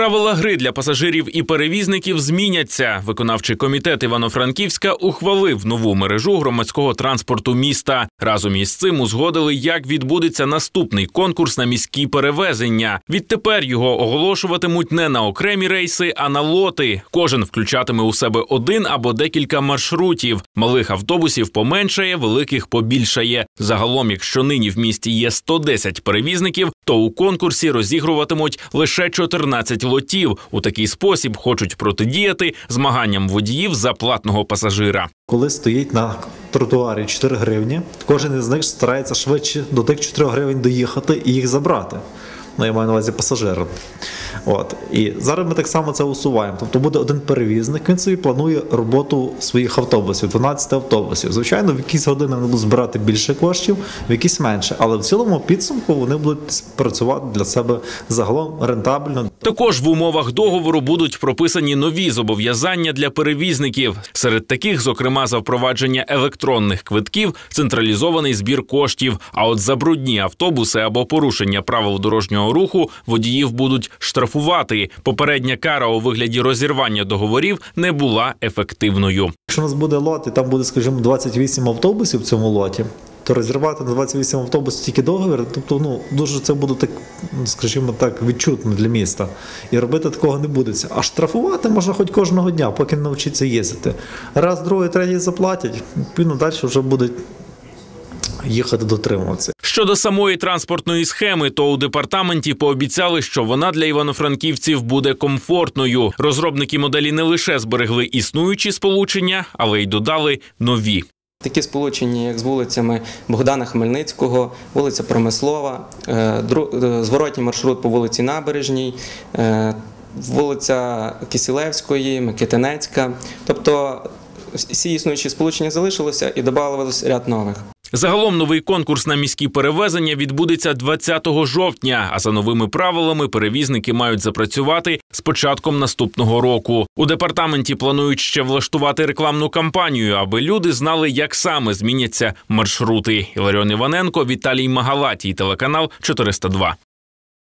Правила гри для пасажирів і перевізників зміняться. Виконавчий комітет Івано-Франківська ухвалив нову мережу громадського транспорту міста. Разом із цим узгодили, як відбудеться наступний конкурс на міські перевезення. Відтепер його оголошуватимуть не на окремі рейси, а на лоти. Кожен включатиме у себе один або декілька маршрутів. Малих автобусів поменшає, великих побільшає. Загалом, якщо нині в місті є 110 перевізників, то у конкурсі розігруватимуть лише 14 лотів. У такий спосіб хочуть протидіяти змаганням водіїв за платного пасажира. Коли стоїть на тротуарі 4 гривні, кожен із них старається швидше до тих 4 гривень доїхати і їх забрати. Ну, я маю на увазі пасажира. От. І зараз ми так само це усуваємо. Тобто буде один перевізник, він собі планує роботу своїх автобусів, 12 автобусів. Звичайно, в якісь години вони будуть збирати більше коштів, в якісь менше. Але в цілому підсумку вони будуть працювати для себе загалом рентабельно. Також в умовах договору будуть прописані нові зобов'язання для перевізників. Серед таких, зокрема, за впровадження електронних квитків, централізований збір коштів. А от за брудні автобуси або порушення правил дорожнього руху водіїв будуть штрафувати. Попередня кара у вигляді розірвання договорів не була ефективною. Якщо у нас буде лот, і там буде, скажімо, 28 автобусів в цьому лоті, то розірвати на 28 автобусів тільки договір, тобто ну дуже це буде так, ну, скажімо так, відчутно для міста. І робити такого не буде. А штрафувати можна хоч кожного дня, поки не навчиться їздити. Раз, другий, третій заплатять, відповідно далі вже будуть їхати дотримуватися. Щодо самої транспортної схеми, то у департаменті пообіцяли, що вона для івано-франківців буде комфортною. Розробники моделі не лише зберегли існуючі сполучення, але й додали нові. Такі сполучення, як з вулицями Богдана Хмельницького, вулиця Промислова, е, е, зворотній маршрут по вулиці Набережній, е, вулиця Кисілевської, Микитинецька. Тобто всі існуючі сполучення залишилися і додавалося ряд нових. Загалом новий конкурс на міські перевезення відбудеться 20 жовтня. А за новими правилами перевізники мають запрацювати з початком наступного року. У департаменті планують ще влаштувати рекламну кампанію, аби люди знали, як саме зміняться маршрути. Іларіон Іваненко, Віталій Магалатій, телеканал 402.